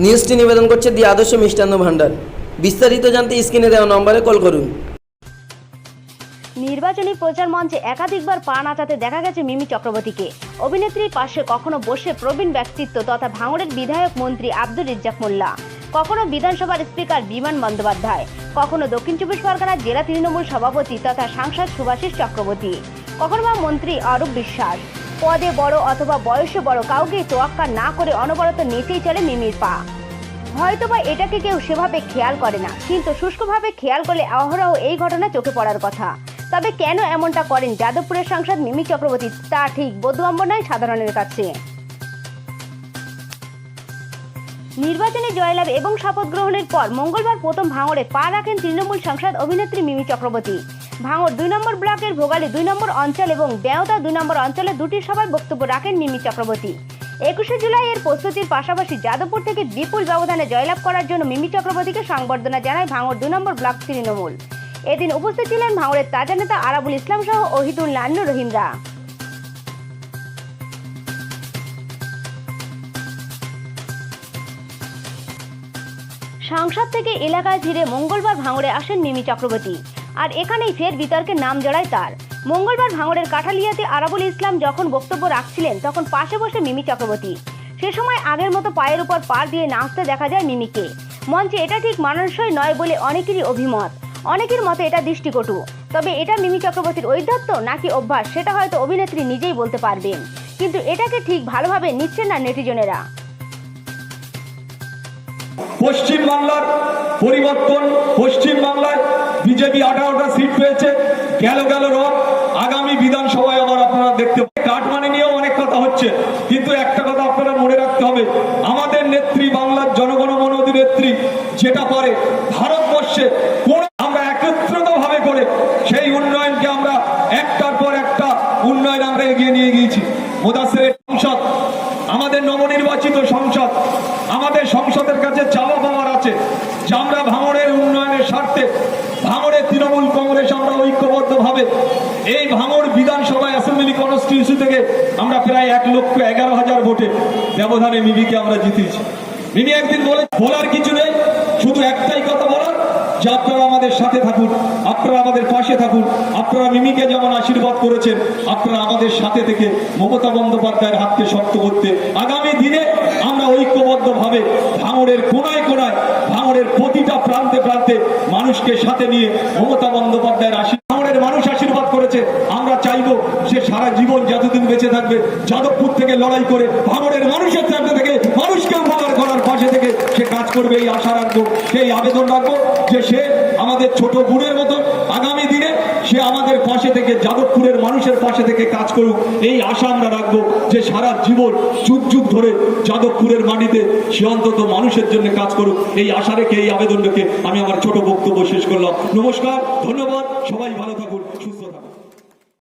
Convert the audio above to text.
নিউজটি নিবেদন করছে দি আদর্শ মিষ্টান্ন ভাণ্ডার। বিস্তারিত জানতে স্ক্রিনে দেওয়া নম্বরে কল করুন। নির্বাচনী প্রচার মঞ্চে একাধিকবার পা নাচাতে দেখা গেছে মিমি চক্রবর্তীকে। অভিনেত্রীর পাশে কখনো বসে প্রবীণ ব্যক্তিত্ব তথা ভাঙড়ের বিধায়ক মন্ত্রী আব্দুর রিজ্জাক মোল্লা। কখনো বিধানসভার স্পিকার বিমান বন্দ্যোপাধ্যায়। কখনো দক্ষিণ চব্বিশ পরগনার জেলা তৃণমূল সভাপতি তথা সাংসদ সুভাষিস চক্রবর্তী। কখনো বা মন্ত্রী অরূপ বিশ্বাস। পদে বড় অথবা বয়সে বড় কাউকে তোয়াক্কা না করে অনবরত নেচেই চলে মিমির পা। হয়তোবা এটাকে কেউ সেভাবে খেয়াল করে না, কিন্তু শুষ্কভাবে খেয়াল করলে অহরহ এই ঘটনা চোখে পড়ার কথা। তবে কেন এমনটা করেন যাদবপুরের সাংসদ মিমি চক্রবর্তী, তা ঠিক বোধগম্য নয় সাধারণের কাছে। নির্বাচনে জয়লাভ এবং শপথ গ্রহণের পর মঙ্গলবার প্রথম ভাঙড়ে পা রাখেন তৃণমূল সাংসদ অভিনেত্রী মিমি চক্রবর্তী। ভাঙড় দুই নম্বর ব্লকের ভোগালী, দুই নম্বর অঞ্চল এবং দেওতা দুই নম্বর অঞ্চলে দুটি সভায় বক্তব্য রাখেন মিমি চক্রবর্তী। একুশে জুলাই এর প্রস্তুতির পাশাপাশি যাদবপুর থেকে বিপুল ব্যবধানে জয়লাভ করার জন্য মিমি চক্রবর্তীকে সংবর্ধনা জানায় ভাঙড় দুই নম্বর ব্লক তৃণমূল। এদিন উপস্থিত ছিলেন ভাঙড়ের তাজা নেতা আরাবুল ইসলাম সহ ওহিদুল নান্নু রহিমরা সংসদ থেকে এলাকায় ফিরে মঙ্গলবার ভাঙড়ে আসেন মিমি চক্রবর্তী। আর এখানেই ফের বিতর্কের নাম জড়ায় তার। মঙ্গলবার ভাঙড়ের কাঠালিয়াতে আরাবুল ইসলাম যখন বক্তব্য রাখছিলেন, তখন পাশে বসে মিমি চক্রবর্তী। সে সময় আগের মতো পায়ের উপর পার দিয়ে নাচতে দেখা যায় মিমিকে। মঞ্চে এটা ঠিক মানানসই নয় বলে অনেকেরই অভিমত। অনেকের মতে এটা দৃষ্টিকটু। তবে এটা মিমি চক্রবর্তীর ঔদ্ধত্য নাকি অভ্যাস, সেটা হয়তো অভিনেত্রী নিজেই বলতে পারবেন। কিন্তু এটাকে ঠিক ভালোভাবে নিচ্ছেন না নেটিজনেরা। পশ্চিম বাংলার পরিবর্তন পশ্চিম বাংলায় বিজেপি আঠারোটা সিট পেয়েছে। গেল গেল রথ। আগামী বিধানসভায় আবার আপনারা দেখতে কাঠমানি নিয়েও অনেক কথা হচ্ছে। কিন্তু একটা কথা আপনারা মনে রাখতে হবে। আমাদের নেত্রী, বাংলার জনগণমন নেত্রী যেটা পারে, ভারতবর্ষে কোন আমরা একত্রিত ভাবে করে সেই উন্নয়নকে আমরা একটার পর একটা উন্নয়ন আমরা এগিয়ে নিয়ে গিয়েছি। মোদাসের সংসদ, আমাদের নবনির্বাচিত সংসদ, আমাদের সংসদের কাছে চাওয়া পাওয়ার আছে যে আমরা ভাঙড়ের উন্নয়নের স্বার্থে ভাঙড়ের তৃণমূল কংগ্রেস আমরা ঐক্যবদ্ধভাবে এই ভাঙড় বিধানসভা অ্যাসেম্বলি কনস্টিটিউশন থেকে আমরা প্রায় এক লক্ষ এগারো হাজার ভোটে ব্যবধানে মিমিকে আমরা জিতেছি। মিমি একদিন বলে বলার কিছু নেই, শুধু একটাই কথা বলার যে আপনারা আমাদের সাথে থাকুন, আপনারা আমাদের পাশে থাকুন, আপনারা মিমিকে যেমন আশীর্বাদ করেছেন, আপনারা আমাদের সাথে থেকে মমতা বন্দ্যোপাধ্যায়ের হাতকে শক্ত করতে আগামী দিনে আমরা ঐক্যবদ্ধ ভাবে ভাঙড়ের কোনায় কোনায়, ভাঙড়ের প্রতিটা প্রান্তে প্রান্তে মানুষকে সাথে নিয়ে মমতা বন্দ্যোপাধ্যায়ের আশীর্বাদ ভাঙড়ের মানুষ আশীর্বাদ করেছে আমরা চাইব সে সারা জীবন যতদিন বেঁচে থাকবে যাদবপুর থেকে লড়াই করে ভাঙড়ের মানুষের সাথে থেকে মানুষকে উপকার করার পাশে থেকে সে কাজ করবে এই আশা রাখব, সেই আবেদন রাখব যে সে আমাদের ছোট বোনের মতো আগামী দিনে সে আমাদের পাশে থেকে যাদবপুরের মানুষের পাশে থেকে কাজ করুক। এই আশা আমরা রাখব যে সারা জীবন যুগ যুগ ধরে যাদবপুরের মাটিতে সে অন্তত মানুষের জন্য কাজ করুক। এই আশা রেখে, এই আবেদন রেখে আমি আমার ছোট বক্তব্য শেষ করলাম। নমস্কার, ধন্যবাদ, সবাই ভালো থাকুন, সুস্থ থাকুন।